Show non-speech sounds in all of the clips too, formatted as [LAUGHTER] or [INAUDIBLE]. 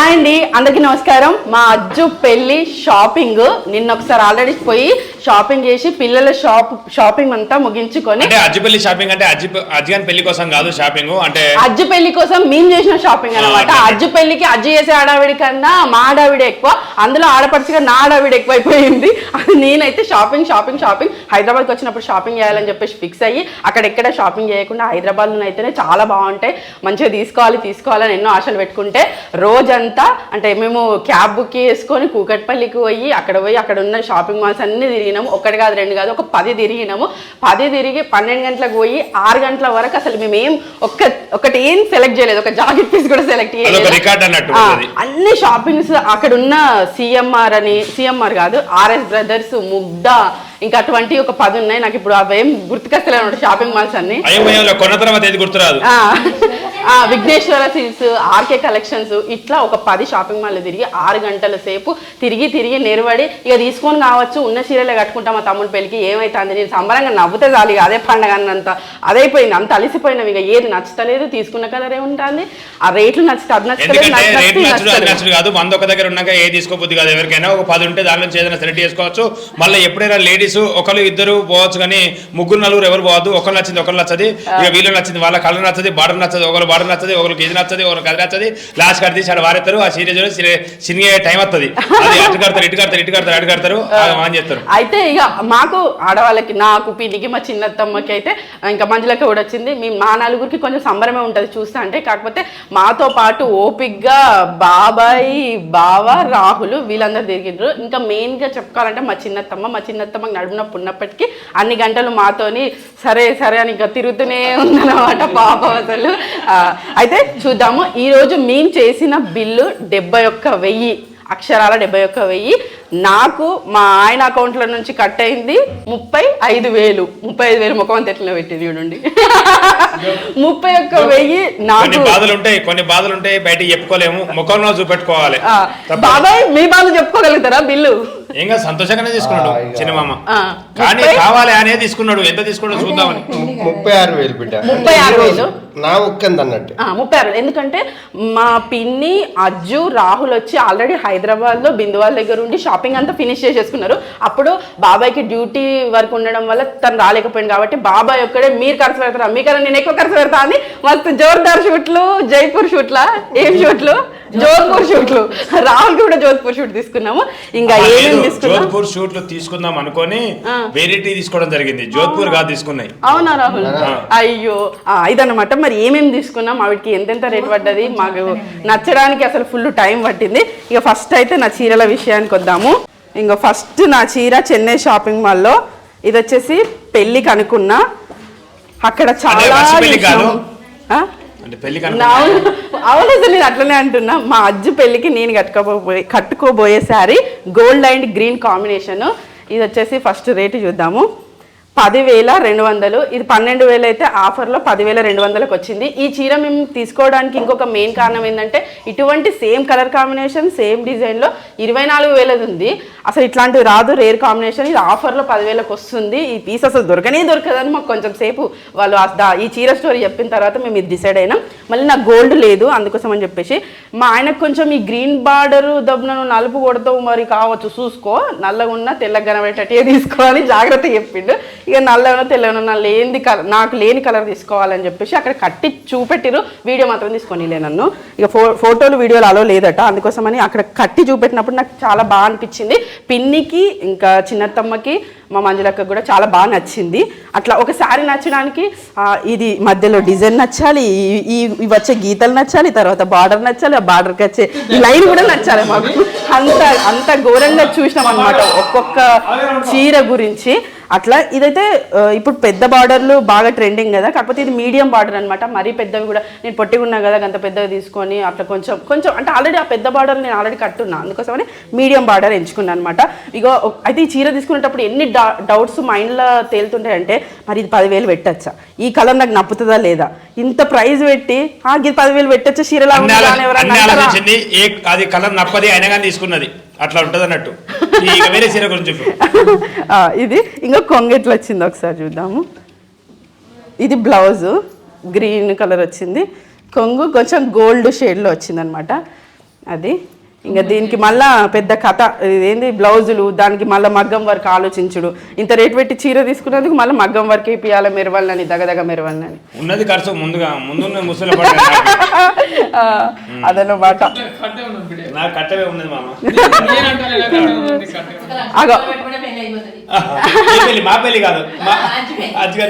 Hi అండి. అందరికీ నమస్కారం. మా అజ్జు పెళ్ళి షాపింగ్. నిన్న ఒకసారి ఆల్రెడీ పోయి షాపింగ్ చేసి పిల్లల షాప్ షాపింగ్ అంతా ముగించుకొని అంటే అజ్జిపల్లి షాపింగ్ అంటే అజ్జి అజ్జిగాని పెళ్ళి కోసం కాదు షాపింగ్ అంటే అజ్జు పెళ్ళి కోసం మేము చేసిన షాపింగ్ అనమాట అజ్జు పెళ్ళికి అజ్జు చేసే ఆడావిడి కన్నా మా ఆడావిడి ఎక్కువ. అందులో ఆడపడుచుగా నా ఆడావిడి ఎక్కువైపోయింది. అది నేనైతే షాపింగ్ షాపింగ్ షాపింగ్. హైదరాబాద్కి వచ్చినప్పుడు షాపింగ్ చేయాలని చెప్పేసి ఫిక్స్ అయ్యి అక్కడ ఎక్కడ షాపింగ్ చేయకుండా హైదరాబాద్లో అయితేనే చాలా బాగుంటాయి. మంచిగా తీసుకోవాలి తీసుకోవాలని ఎన్నో ఆశలు పెట్టుకుంటే రోజంతా అంటే మేము క్యాబ్ బుక్ చేసుకొని కూకట్పల్లికి పోయి అక్కడ పోయి అక్కడ ఉన్న షాపింగ్ మాల్స్ అన్ని తిరిగినాము ఒకటి కాదు రెండు కాదు ఒక పది తిరిగినాము. పది తిరిగి పన్నెండు గంటలకు పోయి ఆరు గంటల వరకు అసలు మేము ఏం ఒక్క ఒకటి ఏం సెలెక్ట్ చేయలేదు. ఒక జాకెట్ పీస్ కూడా సెలెక్ట్ చేయలేదు. అన్ని షాపింగ్స్ అక్కడ ఉన్న సిఎంఆర్ అని సిఎంఆర్ కాదు ఆర్ఎస్ బ్రదర్స్ ముగ్ధ ఇంకా అటువంటి ఒక పది ఉన్నాయి. నాకు ఇప్పుడు అవేం గుర్తుకొస్తలేవు షాపింగ్ మాల్స్ అన్ని. కొన్న తర్వాత ఏది గుర్తురాదు. విఘ్నేశ్వర సిల్క్స్ ఆర్కే కలెక్షన్స్ ఇట్లా ఒక పది షాపింగ్ మాల్ తిరిగి ఆరు గంటల సేపు తిరిగి తిరిగి నిలబడి ఇక తీసుకొని కావచ్చు ఉన్న చీరలే కట్టుకుంటా మా తమ్ముడి పెళ్ళికి ఏమైతుంది? నేను సంబరంగా నవ్వుతే చాలు ఇక అదే పండగ అన్నంత. అదైపోయింది అంత అలసిపోయినాం ఇక ఏది నచ్చుతలేదు తీసుకున్న కలర్ ఏముంటుంది ఆ రేట్లు నచ్చితే అది. నచ్చుడు కాదు వంద ఒక దగ్గర ఉన్నాక ఏ తీసుకోబుద్ది కాదు. ఎవరికైనా ఒక పది ఉంటే దాని నుంచి ఏదైనా సెలెక్ట్ చేసుకోవచ్చు. మళ్ళీ ఎప్పుడైనా లేడీస్ ఒకరు ఇద్దరు పోవచ్చు కానీ ముగ్గురు నలుగురు ఎవరు పోవద్దు. ఒకరు నచ్చింది ఒకరు నచ్చది. ఇక వీళ్ళు నచ్చింది వాళ్ళ కలర్ నచ్చది బార్డర్ నచ్చది ఒకరు బార్డర్ నచ్చది ఒకరికి ఇది నచ్చది ఒకరికి అది నచ్చది. లాస్ట్ కడితే ఆడ వారెత్తారు ఆ సీరియస్ సినిమా టైం వస్తుంది అది అటు కడతారు ఇటు కడతారు ఇటు కడతారు అటు కడతారు ఆన్ చేస్తారు. అయితే ఇక మాకు ఆడవాళ్ళకి నాకు పిల్లికి మా చిన్నత్తమ్మకి అయితే ఇంకా మంజులకి కూడా వచ్చింది. మీ మా నలుగురికి కొంచెం సంబరమే ఉంటుంది చూస్తా అంటే. కాకపోతే మాతో పాటు ఓపిక్గా బాబాయ్ బావ రాహుల్ వీళ్ళందరూ తిరిగిండ్రు. ఇంకా మెయిన్గా చెప్పుకోవాలంటే మా చిన్నత్తమ్మ మా చిన్నత్తమ్మకి నడుమునొప్పి ఉన్నప్పటికీ అన్ని గంటలు మాతోని సరే సరే అని ఇంకా తిరుగుతూనే ఉందన్నమాట పాపం అసలు. అయితే చూద్దాము ఈరోజు మేము చేసిన బిల్లు డెబ్బై ఒక్క వెయ్యి అక్షరాల డెబ్బై ఒక్క వెయ్యి. నాకు మా ఆయన అకౌంట్ల నుంచి కట్ అయింది ముప్పై ఐదు వేలు. ముప్పై ఐదు వేలు ముఖం అంత ఎట్లా పెట్టింది చూడండి. ముప్పై ఒక్క వెయ్యి నాకు. బాధలు ఉంటాయి కొన్ని బాధలు ఉంటాయి బయటికి చెప్పుకోలేము ముఖంలో చూపెట్టుకోవాలి. బాబాయ్ మీ బాధ చెప్పుకోగలుగుతారా బిల్లు? ఏం కాదు సంతోషంగానే తీసుకున్నాడు. చిన్నమామ. ఆ, కానీ ముప్పై- కావాలి అనే తీసుకున్నాడు ఎంత తీసుకున్నాడు చూద్దామని. ముప్పై ఆరు వేలు బిడ్డ. ముప్పై ఆరు వేలు? నా ఒక్కంది అన్నట్టు. ఆ, ముప్పై ఆరు ఎందుకంటే మా పిన్ని అజ్జు రాహుల్ వచ్చి ఆల్రెడీ హైదరాబాద్లో బిందువాల దగ్గర ఉండి షాపింగ్ అంతా ఫినిష్ చేసేసుకున్నారు. అప్పుడు బాబాయ్కి డ్యూటీ వర్క్ ఉండడం వల్ల తను రాలేకపోయింది కాబట్టి బాబాయ్ ఒక్కడే మీరు ఖర్చు పెడతారా? మీకన్నా నేను ఎక్కువ ఖర్చు పెడతా అని మస్తు జోర్దార్ షూట్లు జైపూర్ షూట్లా ఏం షూట్లు? జోధ్పూర్ షూట్లు. రాహుల్ కూడా జోధ్పూర్ షూట్ తీసుకున్నాము. ఇంకా ఆ, జోధ్పూర్ షూట్లు తీసుకుందాం అనుకొని. వెరైటీ తీసుకోవడం జరిగింది. జోధ్పూర్ కాదు తీసుకున్నాయి. అవునా రాహుల్. అయ్యో ఆ, ఇదన్నమాట. మరి ఏమేమి తీసుకున్నాం? వాటికి ఎంతెంత రేట్ పడ్డది? మాకు నచ్చడానికి అసలు ఫుల్ టైం పట్టింది. ఇక ఫస్ట్ అయితే నా చీరల విషయానికి వద్దాము. ఇంకా ఫస్ట్ నా చీర చెన్నై షాపింగ్ మాల్లో. ఇది వచ్చేసి పెళ్ళికి అనుకున్నా. అక్కడ చాలా అంటే పెళ్ళి అవును. అసలు నేను అట్లనే అంటున్నా. మా అజ్జు పెళ్ళికి నేను కట్టుకోబోయే కట్టుకోబోయే sari gold and green combination ఇది వచ్చేసి ఫస్ట్ రేటు చూద్దాము. పదివేల రెండు వందలు. ఇది పన్నెండు వేలు అయితే ఆఫర్లో పదివేల రెండు వందలకు వచ్చింది. ఈ చీర మేము తీసుకోవడానికి ఇంకొక మెయిన్ కారణం ఏంటంటే ఇటువంటి సేమ్ కలర్ కాంబినేషన్ సేమ్ డిజైన్లో ఇరవై నాలుగు వేలది ఉంది. అసలు ఇట్లాంటివి రాదు రేర్ కాంబినేషన్. ఇది ఆఫర్లో పదివేలకు వస్తుంది. ఈ పీస్ అసలు దొరకనే దొరకదని మాకు కొంచెం సేపు వాళ్ళు దా- ఈ చీర స్టోరీ చెప్పిన తర్వాత మేము ఇది డిసైడ్ అయినాం. మళ్ళీ నాకు గోల్డ్ లేదు అందుకోసం అని చెప్పేసి. మా ఆయనకు కొంచెం ఈ గ్రీన్ బార్డర్ దబ్బున నలుపు కొడతావు మరి కావచ్చు చూసుకో. నల్లగా ఉన్న తెల్లగా కనబడేటట్టే తీసుకోవాలి జాగ్రత్త చెప్పిండు. ఇక నల్లగా తెల్లగా నా లేని కలర్ నాకు లేని కలర్ తీసుకోవాలని చెప్పేసి అక్కడ కట్టి చూపెట్టిరు వీడియో మాత్రం తీసుకొని నన్ను. ఇక ఫో ఫోటోలు వీడియోలు అలో లేదట. అందుకోసమని అక్కడ కట్టి చూపెట్టినప్పుడు నాకు చాలా బాగా అనిపించింది. పిన్నికి ఇంకా చిన్నత్తమ్మకి మా మంజులక్క కూడా చాలా బాగా నచ్చింది. అట్లా ఒక శారీ నచ్చడానికి ఇది మధ్యలో డిజైన్ నచ్చాలి ఈ- ఇవి వచ్చే గీతలు నచ్చాలి తర్వాత బార్డర్ నచ్చాలి ఆ బార్డర్కి వచ్చే లైన్ కూడా నచ్చాలి మాకు. అంత అంత ఘోరంగా చూసినాం అనమాట ఒక్కొక్క చీర గురించి. అట్లా ఇదైతే ఇప్పుడు పెద్ద బార్డర్లు బాగా ట్రెండింగ్ కదా కాకపోతే ఇది మీడియం బార్డర్ అనమాట మరీ పెద్దవి కూడా నేను పొట్టిగా ఉన్నా కదా అంత పెద్దగా తీసుకొని అట్లా కొంచెం కొంచెం అంటే ఆల్రెడీ ఆ పెద్ద బార్డర్ నేను ఆల్రెడీ కట్టున్నా. అందుకోసమని మీడియం బార్డర్ ఎంచుకున్నాను అనమాట ఇగో అయితే ఈ చీర తీసుకునేటప్పుడు ఎన్ని డౌట్స్ మైండ్లో తేలుతుంటాయంటే మరి ఇది పదివేలు పెట్టచ్చా? ఈ కలర్ నాకు నప్పుతుందా లేదా? ఇంత ప్రైస్ పెట్టి ఆ ఇది పదివేలు పెట్టచ్చా? చీరలా అది కలర్ నప్పది అయినా కానీ తీసుకున్నది. అట్లా ఉంటది అన్నట్టు. వేరే చీర గురించి చెప్పు. ఇది ఇంకా కొంగ ఎట్లా వచ్చింది ఒకసారి చూద్దాము. ఇది బ్లౌజు గ్రీన్ కలర్ వచ్చింది. కొంగు కొంచెం గోల్డ్ షేడ్లో వచ్చింది అనమాట అది. ఇంకా దీనికి మళ్ళా పెద్ద కథ ఏంది బ్లౌజులు దానికి మళ్ళీ మగ్గం వర్క్ ఆలోచించుడు. ఇంత రేట్ పెట్టి చీర తీసుకున్నందుకు మళ్ళీ మగ్గం వర్క్ వేపియాలి మెరవాలని దగదగ మెరవాలని. ఉన్నది ఖర్చు ముందుగా ముందున్న ముసలి [LAUGHS] ఉన్నది మామ. అగో. మా పెళ్ళి కాదు.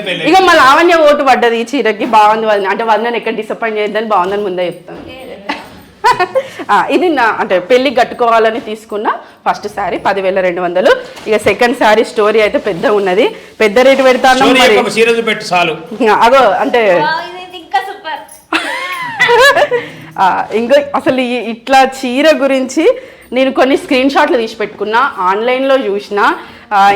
పెళ్ళి ఇక మా లావణ్య ఓటు పడ్డది ఈ చీరకి బాగుంది వదిన. అంటే వందని ఎక్కడ డిసప్పాయింట్ చేయొద్దని బాగుందని ముందే చెప్తాను. ఆ, ఇది నా అంటే పెళ్ళికి కట్టుకోవాలని తీసుకున్న ఫస్ట్ శారీ పదివేల రెండు వందలు. ఇక సెకండ్ శారీ స్టోరీ అయితే పెద్ద ఉన్నది. పెద్ద రేటు పెడతాను అగో అంటే ఇది [LAUGHS] ఇంకా అసలు ఇట్లా చీర గురించి నేను కొన్ని స్క్రీన్ షాట్లు తీసి పెట్టుకున్నా ఆన్లైన్లో చూసిన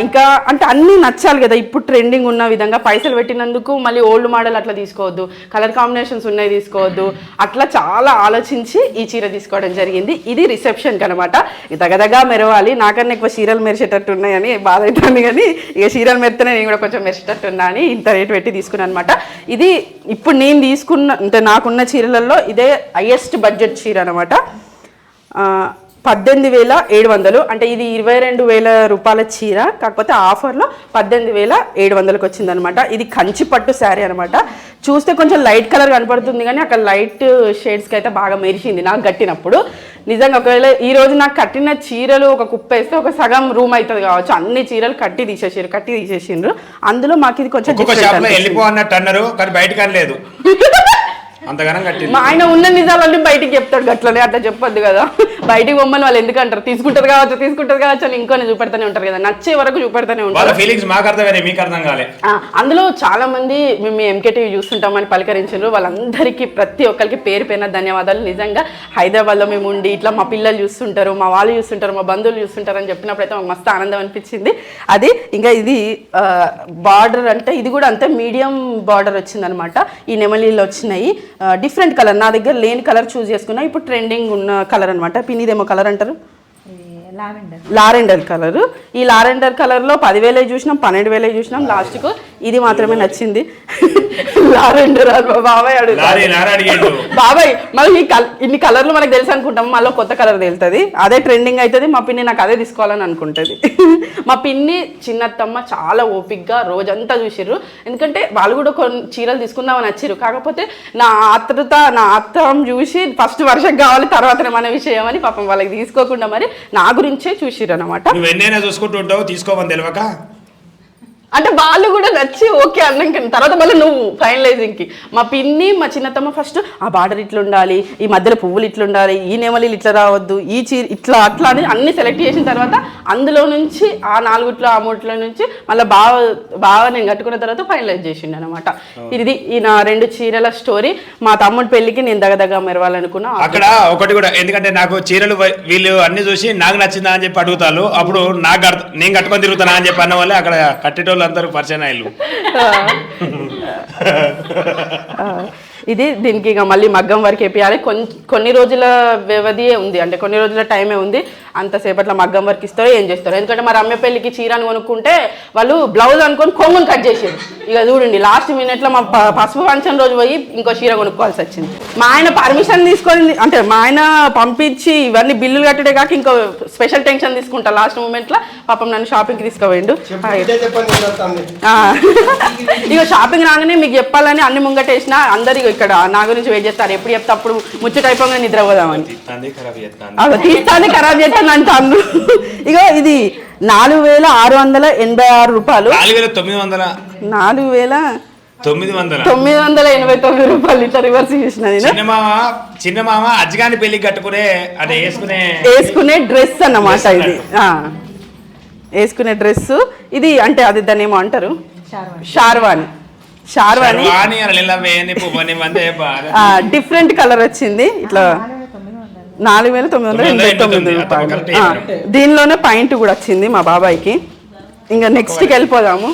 ఇంకా అంటే అన్నీ నచ్చాలి కదా. ఇప్పుడు ట్రెండింగ్ ఉన్న విధంగా పైసలు పెట్టినందుకు మళ్ళీ ఓల్డ్ మోడల్ అట్లా తీసుకోవద్దు. కలర్ కాంబినేషన్స్ ఉన్నాయి తీసుకోవద్దు. అట్లా చాలా ఆలోచించి ఈ చీర తీసుకోవడం జరిగింది. ఇది రిసెప్షన్కి అనమాట దగదగా మెరవాలి. నాకన్నా ఎక్కువ చీరలు మెరిసేటట్టు ఉన్నాయని బాధ అవుతుంది కానీ ఇక చీరలు మెరితేనే నేను కూడా కొంచెం మెరిసేటట్టు ఉన్నా అని ఇంత రేట్ పెట్టి తీసుకున్నాను అనమాట ఇది ఇప్పుడు నేను తీసుకున్న అంటే నాకున్న చీరలలో ఇదే హయ్యెస్ట్ బడ్జెట్ చీర అనమాట పద్దెనిమిది వేల ఏడు వందలు. అంటే ఇది ఇరవై రెండు వేల రూపాయల చీర కాకపోతే ఆఫర్లో పద్దెనిమిది వేల ఏడు వందలకు వచ్చిందనమాట ఇది కంచి పట్టు శారీ అనమాట. చూస్తే కొంచెం లైట్ కలర్ కనపడుతుంది కానీ అక్కడ లైట్ షేడ్స్కి అయితే బాగా మెరిసింది నాకు కట్టినప్పుడు. నిజంగా ఒకవేళ ఈ రోజు నాకు కట్టిన చీరలు ఒక కుప్ప వేస్తే ఒక సగం రూమ్ అవుతుంది కావచ్చు. అన్ని చీరలు కట్టి తీసేసారు కట్టి తీసేసిండ్రు అందులో మాకు ఇది కొంచెం అన్నారు కానీ బయటకు అనలేదు. [LAUGHS] అంతగానం కట్టింది. మా ఆయన ఉన్న నిజాలన్నీ బయటికి చెప్తాడు అట్లనే అట్లా చెప్పొద్దు కదా. బయటికి బొమ్మని వాళ్ళు ఎందుకు అంటారు? తీసుకుంటారు కావచ్చు తీసుకుంటారు కావచ్చు అని ఇంకొని చూపెడతానే ఉంటారు కదా. నచ్చే వరకు చూపెడతానే వాళ్ళ ఉంటారు ఫీలింగ్స్ మాకు అర్థమైనాయి మీకు అర్థం కాలే. ఆ, అందులో చాలా మంది మేము ఎంకేటీవీ చూస్తుంటామని పలకరించారు. వాళ్ళందరికీ ప్రతి ఒక్కరికి పేరు పైన ధన్యవాదాలు. నిజంగా హైదరాబాద్లో మేము ఉండి ఇట్లా మా పిల్లలు చూస్తుంటారు మా వాళ్ళు చూస్తుంటారు మా బంధువులు చూస్తుంటారు అని చెప్పినప్పుడు అయితే మాకు మస్తు ఆనందం అనిపించింది. అది ఇంకా ఇది బార్డర్ అంటే ఇది కూడా అంతే మీడియం బార్డర్ వచ్చిందనమాట. ఈ నెమలీలు వచ్చినాయి. డిఫరెంట్ కలర్ నా దగ్గర లేని కలర్ చూస్ చేసుకున్నా. ఇప్పుడు ట్రెండింగ్ ఉన్న కలర్ అనమాట పిన్నిదేమో కలర్ అంటారు. Lavender colour. ఈ లారెండర్ కలర్లో పదివేలే చూసినాం పన్నెండు వేలే చూసినాం. లాస్ట్కు ఇది మాత్రమే నచ్చింది. [LAUGHS] లారెండర్ బాబాయ్ అడిగేడు. బాబాయ్ మళ్ళీ ఈ కల్ ఇన్ని కలర్లు మనకు తెలుసు అనుకుంటాం మళ్ళీ కొత్త కలర్ తెలుస్తుంది అదే ట్రెండింగ్ అవుతుంది మా పిన్ని నాకు అదే తీసుకోవాలని అనుకుంటుంది. [LAUGHS] మా పిన్ని చిన్నత్తమ్మ చాలా ఓపిక్గా రోజంతా చూసిర్రు. ఎందుకంటే వాళ్ళు కూడా కొన్ని చీరలు తీసుకుందామని వచ్చిర్రు. కాకపోతే నా ఆత్రుత నా ఆత్రం చూసి ఫస్ట్ వర్షం కావాలి తర్వాతనే మన విషయం అని పాపం వాళ్ళకి తీసుకోకుండా మరి నా గురించే చూసిరనమాట నువ్వు ఎన్నైనా చూసుకుంటూ ఉంటావు తీసుకోమని తెలియక అంటే వాళ్ళు కూడా నచ్చి ఓకే అన్నాక తర్వాత మళ్ళీ నువ్వు ఫైనలైజింగ్కి. మా పిన్ని మా చిన్నతమ్మ ఫస్ట్ ఆ బార్డర్ ఇట్లా ఉండాలి ఈ మధ్యలో పువ్వులు ఇట్లా ఉండాలి ఈ నెమలీలు ఇట్లా రావద్దు ఈ చీర ఇట్లా అట్లా అని అన్ని సెలెక్ట్ చేసిన తర్వాత అందులో నుంచి ఆ నాలుగుట్లో ఆ మూట్లో నుంచి మళ్ళీ బాగా బాగా నేను కట్టుకున్న తర్వాత ఫైనలైజ్ చేసిండు అనమాట ఇది ఈ నా రెండు చీరల స్టోరీ మా తమ్ముడి పెళ్ళికి నేను దగదగ మెరవాలనుకున్నా. అక్కడ ఒకటి కూడా ఎందుకంటే నాకు చీరలు వీళ్ళు అన్ని చూసి నాకు నచ్చిందా అని చెప్పి అడుగుతారు. అప్పుడు నాకు నేను కట్టుకొని తిరుగుతానా అని చెప్పి అన్న వల్లే అక్కడ కట్టేటోళ్ళు అందరూ పరిచయం అయ్యారు ఆ, [LAUGHS] ఇది దీనికి ఇక మళ్ళీ మగ్గం వరకు వేపియాలి. కొన్ని కొన్ని రోజుల వ్యవధియే ఉంది. అంటే కొన్ని రోజుల టైమే ఉంది. అంతసేపట్లో మగ్గం వరకు ఇస్తారో. ఏం చేస్తారో? ఎందుకంటే మరి అమ్మ పెళ్ళికి చీరని కొనుక్కుంటే వాళ్ళు బ్లౌజ్ అనుకొని కొంగుని కట్ చేసారు ఇక చూడండి లాస్ట్ మినిట్లో మా పసుపు ఫంక్షన్ రోజు పోయి ఇంకో చీర కొనుక్కోవాల్సి వచ్చింది. మా ఆయన పర్మిషన్ తీసుకొని అంటే మా ఆయన పంపించి ఇవన్నీ బిల్లులు కట్టడే కాక ఇంకో స్పెషల్ టెన్షన్ తీసుకుంటా. లాస్ట్ మూమెంట్లో పాపం నన్ను షాపింగ్కి తీసుకుపోయిండు. ఇక [LAUGHS] షాపింగ్ రాగానే మీకు చెప్పాలని అన్ని ముంగటేసిన అందరు ఇగో ఇక్కడ నా గురించి వెయిట్ చేస్తారు. ఎప్పుడు చెప్తే అప్పుడు ముచ్చట అయిపోగానే ఖరాబ్ చేస్తాంది. అలా తీస్తానే ఖరాబ్ చేస్తాను అంటాను ఇగో ఇది నాలుగు వేల ఆరు వందల ఎనభై ఆరు రూపాయలు. నాలుగు వేల తొమ్మిది వందల నాలుగు వేల తొమ్మిది వందల తొమ్మిది వందల ఎనభై తొమ్మిది రూపాయలు ఇట్లా రివర్స్ చేసిన నేను. చిన్న మామ చిన్న మామ అజ్జగాని పెళ్ళి కట్టుకునే అంటే వేసుకునే వేసుకునే డ్రెస్ అన్నమాట ఇది. ఆ. వేసుకునే డ్రెస్ ఇది అంటే అది దాన్ని ఏమో అంటారు? షార్వాని డిఫరెంట్ కలర్ వచ్చింది. ఇట్లా నాలుగు వేల తొమ్మిది వందల ఎనభై తొమ్మిది రూపాయలు. దీనిలోనే పాయింట్ కూడా వచ్చింది మా బాబాయ్కి. ఇంకా నెక్స్ట్కి వెళ్ళిపోదాము.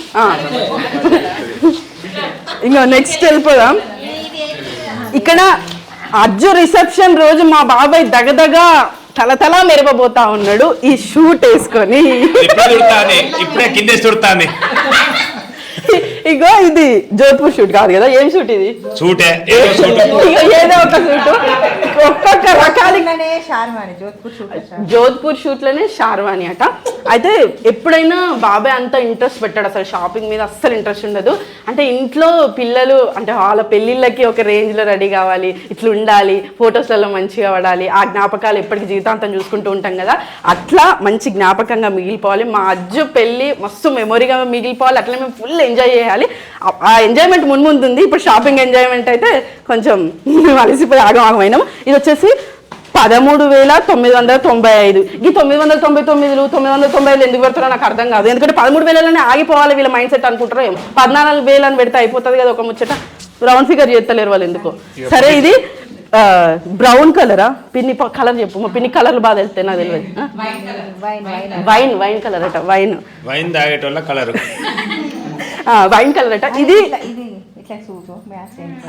ఇంకా నెక్స్ట్ వెళ్ళిపోదాం. ఇక్కడ అజ్జు రిసెప్షన్ రోజు మా బాబాయ్ దగదగ తలతల మెరపబోతా ఉన్నాడు. ఈ షూట్ వేసుకొని. ఇప్పుడే తుడుతాంది [LAUGHS] ఇగో ఇది జోధ్పూర్ షూట్ కాదు కదా ఏం షూట్ ఇది? సూటే ఏదో సూటు. ఇగో ఏదో ఒక షూట్ ఒక్కొక్క రకాల. జోధ్పూర్ షూట్ జోధ్పూర్ షూట్లోనే షార్వాణి అట. అయితే ఎప్పుడైనా బాబాయ్ అంత ఇంట్రెస్ట్ పెట్టాడు అసలు? షాపింగ్ మీద అస్సలు ఇంట్రెస్ట్ ఉండదు. అంటే ఇంట్లో పిల్లలు అంటే వాళ్ళ పెళ్ళిళ్ళకి ఒక రేంజ్లో రెడీ కావాలి ఇట్లా ఉండాలి ఫొటోస్లలో మంచిగా పడాలి ఆ జ్ఞాపకాలు ఎప్పటికీ జీవితాంతం చూసుకుంటూ ఉంటాం కదా. అట్లా మంచి జ్ఞాపకంగా మిగిలిపోవాలి. మా అజ్జు పెళ్ళి మస్తు మెమొరీగా మిగిలిపోవాలి. అట్లా మేము ఫుల్ ఎంజాయ్ చేయాలి. ఆ- ఆ ఎంజాయ్మెంట్ మున్ముందు ఉంది. ఇప్పుడు షాపింగ్ ఎంజాయ్మెంట్ అయితే కొంచెం మేము [LAUGHS] అలసిపోయి ఆగం ఆగమైనాం ఇది వచ్చేసి పదమూడు వేల తొమ్మిది వందల తొంభై ఐదు. ఈ తొమ్మిది వందల తొంభై తొమ్మిదిలు తొమ్మిది వందల తొంభై ఐదు ఎందుకు పెడతారో నాకు అర్థం కాదు. ఎందుకంటే పదమూడు వేలలోనే ఆగిపోవాలి వీళ్ళ మైండ్ సెట్ అనుకుంటారో ఏమో. పద్నాలుగు వేలు అని పెడితే అయిపోతుంది కదా ఒక ముచ్చట. రౌండ్ ఫిగర్ చేస్తలేరు వాళ్ళు ఎందుకో. సరే ఇది బ్రౌన్ కలరా పిన్ని కలర్ చెప్పు. మా పిన్ని కలర్లు బాగా తెలిస్తే నాకు తెలియదు? Wine wine wine wine colour అట. వైన్ వైన్ తాగేటోళ్ళ కలర్ [LAUGHS] వైన్ కలర్ అట. ఇది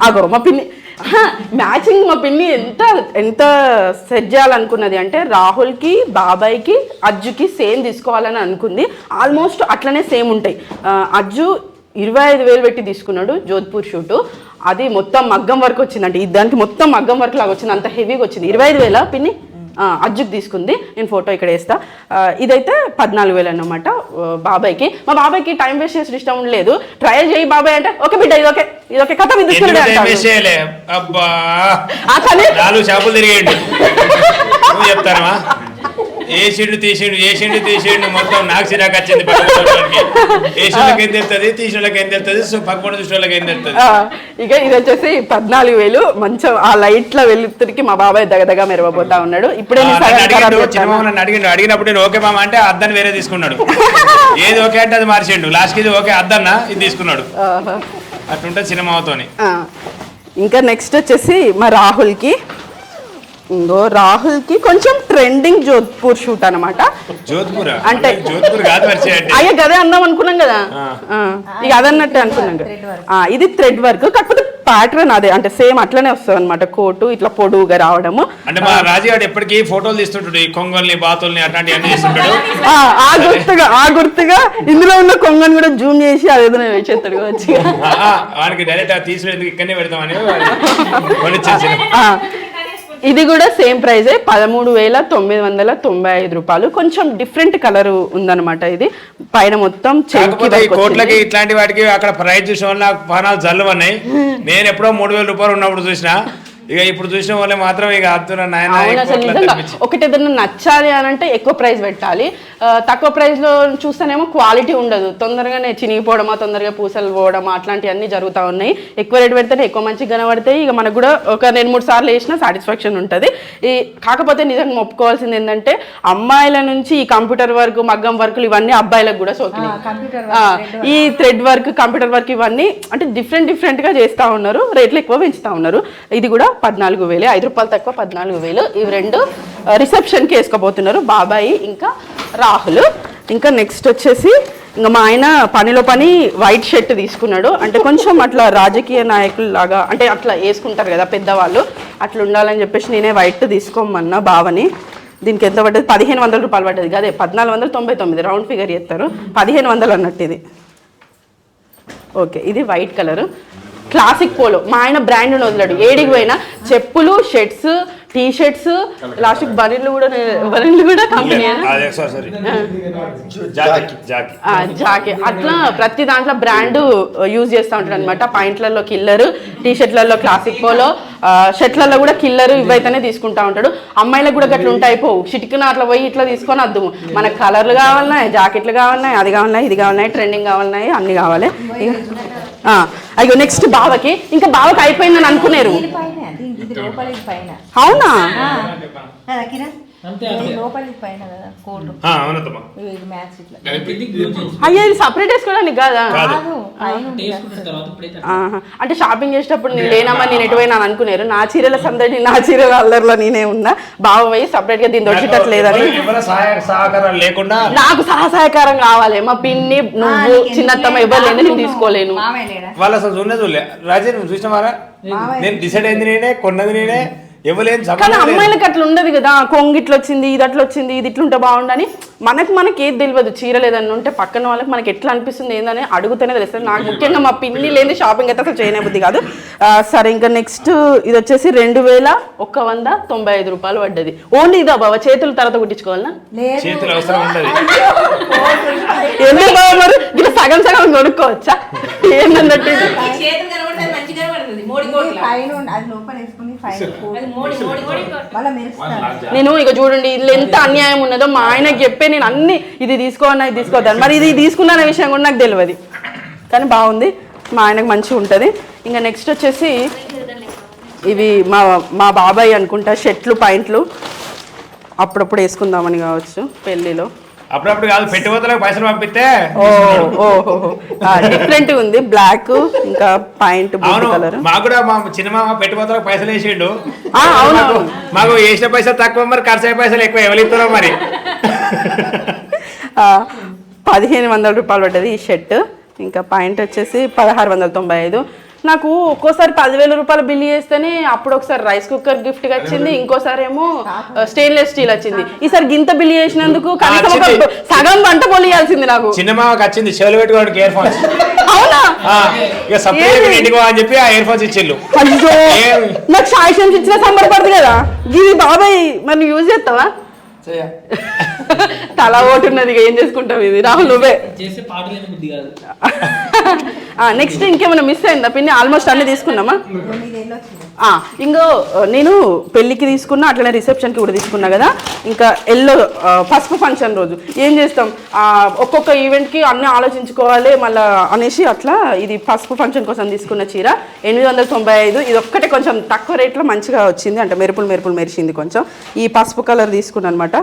అగో మా పిన్ని మ్యాచింగ్ మా పిన్ని ఎంత ఎంత సెట్ చేయాలనుకున్నది అంటే రాహుల్కి బాబాయ్కి అజ్జుకి సేమ్ తీసుకోవాలని అనుకుంది. ఆల్మోస్ట్ అట్లనే సేమ్ ఉంటాయి. అజ్జు ఇరవై ఐదు వేలు పెట్టి తీసుకున్నాడు జోధ్పూర్ షూటు. అది మొత్తం మగ్గం వర్క్ వచ్చిందంటే. ఇది దానికి మొత్తం మగ్గం వర్క్ లాగా వచ్చింది. అంత హెవీగా వచ్చింది. ఇరవై ఐదు వేల పిన్ని? అజ్జుకి తీసుకుంది. నేను ఫోటో ఇక్కడ వేస్తా. ఇదైతే పద్నాలుగు వేలు అన్నమాట ఆ, బాబాయ్కి. మా బాబాయ్కి టైం వేస్ట్ చేసిన ఇష్టం లేదు ట్రయల్ చేయి బాబాయ్ అంటే ఓకే బిడ్డ ఇది ఓకే ఇది ఓకే కథ తీసుకున్నాడు షాపులు తిరిగేయండి. చెప్తానమా ఏసిండు తీసిండు ఏసిండు తీసిండు మొత్తం నాకు సిరాకు వచ్చింది ఏసిండ్లకి ఏం తెలుస్తుంది తీసినోళ్ళకి ఏం తెలుస్తుంది సో పక్కన చూసిన ఏం తెలుస్తుంది? ఇక ఇది వచ్చేసి పద్నాలుగు వేలు మంచం ఆ లైట్ల వెలుతురికి మా బాబాయ్ దగదగా మెరవబోతా ఉన్నాడు. ఇప్పుడే నన్ను అడిగిండు అడిగినప్పుడు నేను ఓకే మామ అంటే అద్దని వేరే తీసుకున్నాడు. [LAUGHS] ఏది ఓకే అంటే అది మార్చిండు. లాస్ట్కి ఇది ఓకే అద్దన్న ఇది తీసుకున్నాడు. అట్లుంటే చిన్నమామతోని ఆ, ఇంకా నెక్స్ట్ వచ్చేసి మా రాహుల్కి ఇంకో రాహుల్కి కొంచెం ట్రెండింగ్ జోధ్పూర్ షూట్ అనమాట జోధ్పూర్? అంటే- జోధ్పూర్ కాదు అయ్యా గదే అందాం అనుకున్నాం కదా. ఇక అదన్నట్టే అనుకున్నాం కదా. ఇది థ్రెడ్ వర్క్ కాకపోతే ప్యాటర్న్ అదే. అంటే సేమ్ అట్లనే వస్తుంది అనమాట కోటు ఇట్లా పొడువుగా రావడము. అంటే మా రాజుగాడు ఎప్పటికీ ఫోటోలు తీస్తుంటాడు. ఈ కొంగల్ని బాతుల్ని అట్లాంటివి అన్ని తీస్తుంటాడు. ఆ ఆ గుర్తుగా ఆ గుర్తుగా ఇందులో ఉన్న కొంగని కూడా జూమ్ చేసి అదేదో వేసేస్తాడు వచ్చి వానికి డైరెక్ట్ తీసుకునేందుకు ఇక్కడనే పెడతామని ఇది కూడా సేమ్ ప్రైజే పదమూడు వేల తొమ్మిది వందల తొంభై ఐదు రూపాయలు. కొంచెం డిఫరెంట్ కలర్ ఉందన్నమాట ఇది. పైన మొత్తం కోట్లకి. ఇట్లాంటి వాటికి అక్కడ ప్రైజ్ చూసిన నాకు పానాలు జల్లు అన్నాయి [LAUGHS] నేను ఎప్పుడో మూడు వేల రూపాయలు ఉన్నప్పుడు చూసిన ఇక ఇప్పుడు చూసిన వాళ్ళే మాత్రం ఇక అద్దున. ఒకటి ఏదైనా నచ్చాలి అని అంటే ఎక్కువ ప్రైస్ పెట్టాలి. తక్కువ ప్రైస్లో చూస్తేనేమో క్వాలిటీ ఉండదు. తొందరగానే చినిగిపోవడమా తొందరగా పూసలు పోవడమా అట్లాంటివన్నీ జరుగుతూ ఉన్నాయి. ఎక్కువ రేట్ పెడితేనే ఎక్కువ మంచిగా కనబడతాయి. ఇక మనకు కూడా ఒక రెండు మూడు సార్లు వేసినా సాటిస్ఫాక్షన్ ఉంటుంది. ఈ కాకపోతే నిజంగా ఒప్పుకోవాల్సింది ఏంటంటే అమ్మాయిల నుంచి ఈ కంప్యూటర్ వర్క్ మగ్గం వర్కులు ఇవన్నీ అబ్బాయిలకు కూడా సోకినాయి. ఈ థ్రెడ్ వర్క్ కంప్యూటర్ వర్క్ ఇవన్నీ అంటే డిఫరెంట్ డిఫరెంట్గా చేస్తా ఉన్నారు. రేట్లు ఎక్కువ పెంచుతా ఉన్నారు. ఇది కూడా పద్నాలుగు వేలు ఐదు రూపాయలు తక్కువ పద్నాలుగు వేలు. ఇవి రెండు రిసెప్షన్కి వేసుకోబోతున్నారు బాబాయి ఇంకా రాహుల్. ఇంకా నెక్స్ట్ వచ్చేసి ఇంకా మా ఆయన పనిలో పని వైట్ షర్ట్ తీసుకున్నాడు. అంటే కొంచెం అట్లా రాజకీయ నాయకులు లాగా అంటే అట్లా వేసుకుంటారు కదా పెద్దవాళ్ళు. అట్లా ఉండాలని చెప్పేసి నేనే వైట్ తీసుకోమన్నా బావని. దీనికి ఎంత పడ్డది? పదిహేను వందల రూపాయలు పడ్డది. అదే పద్నాలుగు వందల తొంభై తొమ్మిది. రౌండ్ ఫిగర్ చేస్తారు. పదిహేను వందలు అన్నట్టు ఇది. ఓకే ఇది వైట్ కలరు క్లాసిక్ పోలో మా ఆయన బ్రాండ్ వదిలాడు. ఏడికి పోయినా చెప్పులు షర్ట్స్ టీ షర్ట్స్ లాస్ట్ బనీళ్ళు కూడా బనీళ్ళు కూడా కంపెనీ జాకీ అట్లా ప్రతి దాంట్లో బ్రాండ్ యూజ్ చేస్తూ ఉంటాడు అనమాట పాయింట్లలో కిల్లర్ టీ షర్ట్లలో క్లాసిక్ పోలో షర్ట్లలో కూడా కిల్లర్ ఇవైతేనే తీసుకుంటా ఉంటాడు. అమ్మాయిలకు కూడా గట్ల ఉంటాయి పోవు చిటికిన అట్లా పోయి ఇట్లా తీసుకొని వద్దు మనకు కలర్లు కావాలన్నాయి జాకెట్లు కావాలన్నాయి అది కావాలన్నాయి ఇది కావాలన్నాయి ట్రెండింగ్ కావాలన్నాయి అన్ని కావాలి. అయ్యో నెక్స్ట్ బావకి. ఇంకా బావకి అయిపోయిందని అనుకున్నారు అవునా? పైన కదా కోటు అవునమ్మా ఇది మ్యాచ్ ఇట్లా. అయ్యో ఇది సపరేట్ వేసుకోవడానికి కాదా. అంటే షాపింగ్ చేసేటప్పుడు నేను లేనమ్మా నేను ఎటువైనా అని అనుకున్నారు నా చీరల సందడి నా చీరల అల్లర్లో నేనే ఉన్నా. బావ పోయి సపరేట్గా సహాయ సహకారాలు లేకుండా నాకు సహసహకారం కావాలి. మా పిన్ని నువ్వు చిన్నత్తమ్మ ఇవ్వలేదు నేను తీసుకోలేను. వాళ్ళు అసలు చూడలేదు చూడలే. రాజే నువ్వు చూసినావారా? నేను డిసైడ్ అయింది నేనే కొన్నది నేనే. ఇవ్వలేని కానీ. అమ్మాయిలకి అట్లా ఉండదు కదా. కొంగు ఇట్లా వచ్చింది ఇది అట్లా వచ్చింది ఇది ఇట్లుంటే బాగుండని మనకు మనకి ఏది తెలియదు. చీరలు ఏదన్నా ఉంటే పక్కన వాళ్ళకి మనకి ఎట్లా అనిపిస్తుంది ఏందని అడుగుతూనే తెలుస్తుంది. నాకు ముఖ్యంగా మా పిన్ని లేని షాపింగ్ అయితే అసలు చేయనే బుద్ధి కాదు. సరే ఇంకా నెక్స్ట్ ఇది వచ్చేసి రెండు వేల ఒక్క వంద తొంభై ఐదు రూపాయలు పడ్డది. ఓన్లీ ఇదా బాబా చేతులు తర్వాత కుట్టించుకోవాలనా? లేదు. చేతులు అవసరం ఉండదు. ఎందుకు బాబా మరి? ఇలా సగం సగం కొనుక్కోవచ్చా? ఏందన్నట్టు పైన అది లోపల నేను ఇక చూడండి ఇందులో ఎంత అన్యాయం ఉన్నదో మా ఆయనకి చెప్పే నేను అన్ని ఇది తీసుకోవన్నా ఇది తీసుకోవద్దాను మరి ఇది తీసుకున్న విషయం కూడా నాకు తెలియదు కానీ బాగుంది. మా ఆయనకు మంచిగా ఉంటుంది. ఇంకా నెక్స్ట్ వచ్చేసి ఇవి మా మా బాబాయ్ అనుకుంటా షర్ట్లు పాయింట్లు అప్పుడప్పుడు వేసుకుందామని కావచ్చు పెళ్ళిలో. అప్పుడప్పుడు కాదు పెట్టుబడులకు పైసలు పంపిస్తే డిఫరెంట్ ఉంది. బ్లాక్ ఇంకా పాయింట్ కలర్ మాకు కూడా మా చిన్న మామ పెట్టుబడులకు పైసలు వేసిండు. మాకు- వేసిన పైసలు తక్కువ మరి ఖర్చు అయ్యే పైసలు ఎక్కువ ఎవరు ఇస్తారో మరి. ఆ, పదిహేను వందల రూపాయలు పడ్డది ఈ షర్ట్. ఇంకా పాయింట్ వచ్చేసి పదహారు వందల తొంభై ఐదు. నాకు ఒక్కోసారి పదివేల రూపాయలు బిల్ చేస్తేనే అప్పుడు ఒకసారి రైస్ కుక్కర్ గిఫ్ట్గా వచ్చింది ఇంకోసారి ఏమో స్టెయిన్లెస్ స్టీల్ వచ్చింది. ఈసారి గింత బిల్ చేసినందుకు కనీసం ఒక వచ్చింది. సగం వంట పొలియాల్సింది నాకు. చిన్న మామకి వచ్చింది చెవులు పెట్టుకోవడానికి ఇయర్ ఫోన్స్ అవునా? ఇక? ఇంటికి అని చెప్పి ఆ ఇయర్ ఫోన్స్ ఇచ్చిళ్ళు. అయ్యో? నాకు సాయిషన్స్ ఇచ్చిన సంబరపడుతుంది కదా. ఇది బాబాయ్ మరి యూజ్ చేస్తావా? చెయ్య [LAUGHS] తల ఓటున్నది ఏం చేసుకుంటావు ఇది? రాహుల్ నువ్వే. నెక్స్ట్ [LAUGHS] ఇంకేమైనా మిస్ అయిందా? పిన్ని ఆల్మోస్ట్ అన్ని తీసుకున్నామా? ఇంకో నేను పెళ్ళికి తీసుకున్నా అట్లనే రిసెప్షన్కి కూడా తీసుకున్నా కదా. ఇంకా ఎల్లో పసుపు ఫంక్షన్ రోజు. ఏం చేస్తాం? ఒక్కొక్క ఈవెంట్కి అన్నీ ఆలోచించుకోవాలి మళ్ళీ అనేసి అట్లా ఇది పసుపు ఫంక్షన్ కోసం తీసుకున్న చీర. ఎనిమిది వందల తొంభై ఐదు ఇది ఒక్కటే కొంచెం తక్కువ రేట్లో మంచిగా వచ్చింది. అంటే మెరుపులు మెరుపులు మెరిసింది కొంచెం. ఈ పసుపు కలర్ తీసుకున్నాను అనమాట.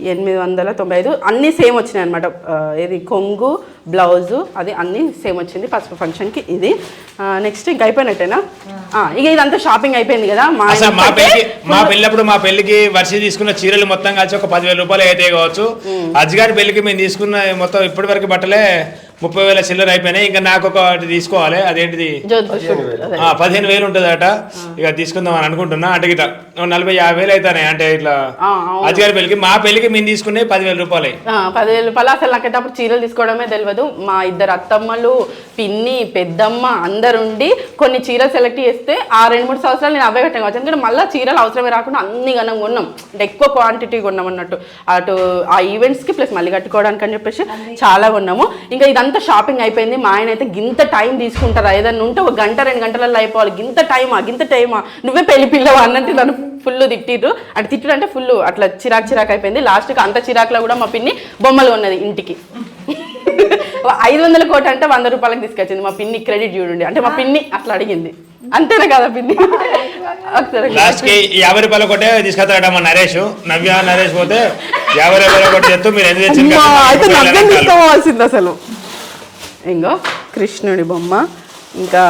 ఎనిమిది వందల తొంభై ఐదు. అన్నీ సేమ్ వచ్చినాయి అనమాట ఇది కొంగు బ్లౌజు అది అన్నీ సేమ్ వచ్చింది. పసుపు ఫంక్షన్కి ఇది. నెక్స్ట్ ఇంకా అయిపోయినట్టేనా? ఇక ఇదంతా షాపింగ్ అయిపోయింది కదా. మా మా పెళ్ళికి మా పెళ్ళప్పుడు మా పెళ్ళికి వర్షి తీసుకున్న చీరలు మొత్తం కలిసి ఒక పదివేల రూపాయలు అయితే కావచ్చు. అజ్గారి పెళ్ళికి మేము తీసుకున్న మొత్తం ఇప్పటి వరకు బట్టలే ముప్పై వేల చిల్లర అయిపోయినాయి. ఇంకా నాకు ఒకటి తీసుకోవాలి. అదేంటిది? పదిహేను వేలు. ఉంటుందట. ఇక తీసుకుందాం అని అనుకుంటున్నా. అంటే ఇట్లా నలభై యాభై వేలు అవుతాయి అంటే ఇట్లా. అజ్గారి పెళ్ళికి మా పెళ్ళికి మేము తీసుకునే పదివేల రూపాయలు. పదివేల రూపాయలు అసలు నాకైతే అప్పుడు చీరలు తీసుకోవడమే తెలియదు. మా ఇద్దరు అత్తమ్మలు పిన్ని పెద్దమ్మ అందరుండి కొన్ని చీరలు సెలెక్ట్ చేస్తే ఆ రెండు మూడు సంవత్సరాలు నేను అవే కట్టాను. కావచ్చు ఎందుకంటే మళ్ళీ చీరలు అవసరమే రాకుండా అన్ని గనం కొన్నాం. అంటే ఎక్కువ క్వాంటిటీ కొన్నాం అన్నట్టు. అటు ఆ ఈవెంట్స్కి ప్లస్ మళ్ళీ కట్టుకోవడానికి అని చెప్పేసి చాలా కొన్నాము. ఇంకా ఇదంతా షాపింగ్ అయిపోయింది మా ఆయన అయితే గింత టైం తీసుకుంటారా? ఏదన్నా ఉంటే ఒక గంట రెండు గంటలలో అయిపోవాలి. గింత టైమా గింత టైమా నువ్వే పెళ్ళి పిల్లవా అన్నట్టు నన్ను ఫుల్ తిట్టిర్రు. అంటే తిట్టుడు అంటే ఫుల్ అట్లా చిరాకు చిరాకు అయిపోయింది. లాస్ట్కి అంత చిరాకులో కూడా మా పిన్ని బొమ్మలు ఉన్నది ఇంటికి. [LAUGHS] ఐదు వందల కోటి అంటే వంద రూపాయలకు తీసుకొచ్చింది మా పిన్ని క్రెడిట్ చూడండి. అంటే మా పిన్ని అట్లా అడిగింది. అంతేనా కదా పిన్ని? లాస్ట్కి యాభై రూపాయలు కొట్టే తీసుకొస్తాడట మా నరేష్. నవ్య నరేష్ పోతే యాభై రూపాయలు కొట్టి చెప్తూ మీరు ఎందుకు? అయితే నవ్యం. తీసుకోవాల్సింది అసలు. ఇంకో కృష్ణుడి బొమ్మ ఇంకా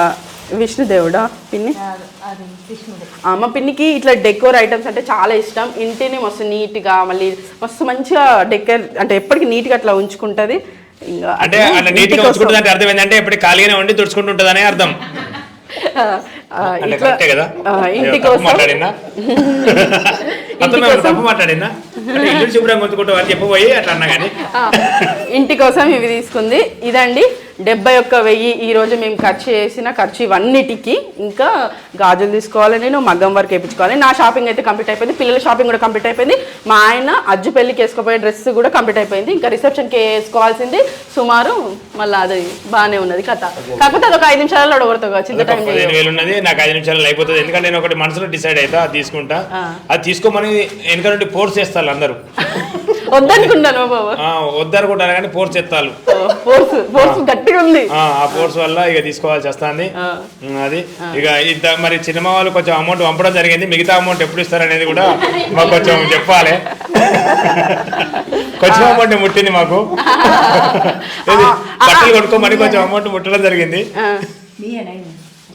విష్ణుదేవుడా పిన్ని? అది- అది కృష్ణుడు. ఆ, మా పిన్నికి ఇట్లా డెకోర్ ఐటమ్స్ అంటే చాలా ఇష్టం. ఇంటిని మస్తు నీట్గా మళ్ళీ మస్తు మంచిగా డెకర్ అంటే ఎప్పటికీ నీట్గా అట్లా ఉంచుకుంటుంది. ఇంకా అంటే అట్లా అట్లా ఇంటి నీట్గా కోసం. ఉంచుకుంటుంది అంటే అర్థం. ఏంటంటే ఇప్పుడు ఖాళీగానే ఉండి తుడుచుకుంటుంటుంది అనే అర్థం ఇంటి కోసం [LAUGHS] ఇంటి కోసం ఇవి తీసుకుంది. ఇదండి. డెబ్బై ఒక్క వెయ్యి ఈ రోజు మేము ఖర్చు చేసిన ఖర్చు ఇవన్నిటికి ఇంకా గాజులు తీసుకోవాలి నేను మగ్గం వర్క్ వేయించుకోవాలి. నా షాపింగ్ అయితే కంప్లీట్ అయిపోయింది పిల్లల షాపింగ్ కూడా కంప్లీట్ అయిపోయింది. మా ఆయన అజ్జు పెళ్ళికి వేసుకోపోయే డ్రెస్ కూడా కంప్లీట్ అయిపోయింది. ఇంకా రిసెప్షన్కి వేసుకోవాల్సింది. సుమారు మళ్ళీ అది బాగానే ఉన్నది కథ. కాకపోతే అది ఒక ఐదు నిమిషాలలో టైం ఉన్నది నాకు ఐదు నిమిషాలు అయిపోతుంది. ఎందుకంటే నేను ఒకటి మనసులో డిసైడ్ అవుతా అది తీసుకుంటా. అది తీసుకోమని వెనక నుండి ఫోర్స్ చేస్తారు అందరూ. [LAUGHS] వద్దనుకున్నాను బాబా కానీ ఫోర్స్ చేస్తారు ఫోర్స్ ఫోర్స్ గట్టిగా ఉంది. ఆ ఫోర్స్ వల్ల ఇక తీసుకోవాల్సి వస్తుంది. అది. ఇక ఇంత మరి సినిమా వాళ్ళు కొంచెం అమౌంట్ పంపడం జరిగింది. మిగతా అమౌంట్ ఎప్పుడు ఇస్తారు అనేది కూడా మాకు కొంచెం చెప్పాలి. కొంచెం అమౌంట్ ముట్టింది మాకు. బట్టలు కొనుక్కోమని కొంచెం అమౌంట్ ముట్టడం జరిగింది.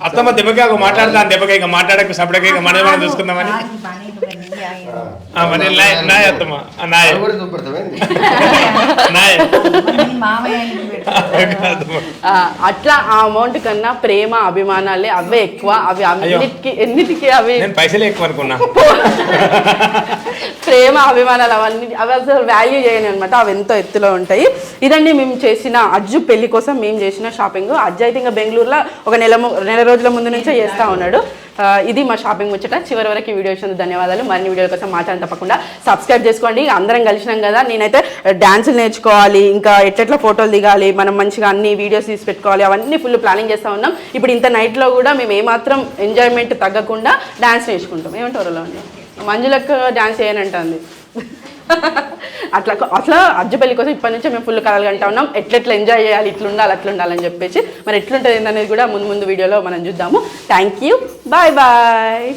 అత్తమ్మ దెబ్బకి ఒక మాట్లాడతాను దెబ్బకి ఇక మాట్లాడక సపడకి ఇక మనం చూసుకుందామని. [LAUGHS] అట్లా ఆ అమౌంట్ కన్నా ప్రేమ అభిమానాలే అవే ఎక్కువ. అవి అన్నిటికి ఎన్నిటికి అవి నేను పైసలు ఎక్కువ అనుకున్నా [LAUGHS] ప్రేమ అభిమానాలు అవన్నీ అవి అసలు వాల్యూ చేయని అనమాట అవి ఎంతో ఎత్తులో ఉంటాయి. ఇదండి మేము చేసిన అజ్జు పెళ్ళి కోసం మేము చేసిన షాపింగ్ అజ్జు అయితే ఇంకా బెంగళూరులో ఒక నెల నెల రోజుల ముందు నుంచే చేస్తూ ఉన్నాడు. ఇది మా షాపింగ్ ముచ్చట. చివరి వరకు ఈ వీడియో వచ్చినందుకు ధన్యవాదాలు. మరిన్ని వీడియోల కోసం మా తప్పకుండా సబ్స్క్రైబ్ చేసుకోండి. అందరం కలిసినాం కదా. నేనైతే డాన్సులు నేర్చుకోవాలి ఇంకా ఎట్లెట్లా ఫోటోలు దిగాలి మనం మంచిగా అన్ని వీడియోస్ తీసి పెట్టుకోవాలి అవన్నీ ఫుల్ ప్లానింగ్ చేస్తూ ఉన్నాం. ఇప్పుడు ఇంత నైట్లో కూడా మేము ఏమాత్రం ఎంజాయ్మెంట్ తగ్గకుండా డ్యాన్స్ నేర్చుకుంటాం. ఏమంటారు మంజులకు డ్యాన్స్ చేయనంటుంది. అట్లా అట్లా అజ్జు పెళ్ళి కోసం ఇప్పటి నుంచే మేము ఫుల్ కలలు కంటా ఉన్నాం. ఎట్లెట్లా ఎంజాయ్ చేయాలి ఇట్లుండాలి ఉండాలి అట్లా ఉండాలని చెప్పేసి మరి ఎట్లుంటుంది అనేది కూడా ముందు ముందు వీడియోలో మనం చూద్దాము. Thank you bye bye